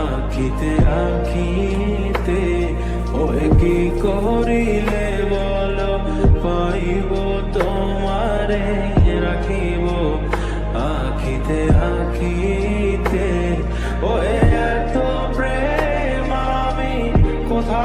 আখিতে আঁকিতে ওই কি করিলে বল, পাইব তোমারে রাখিব আঁকিতে আঁকিতে ওই এত প্রেম আমি কোথা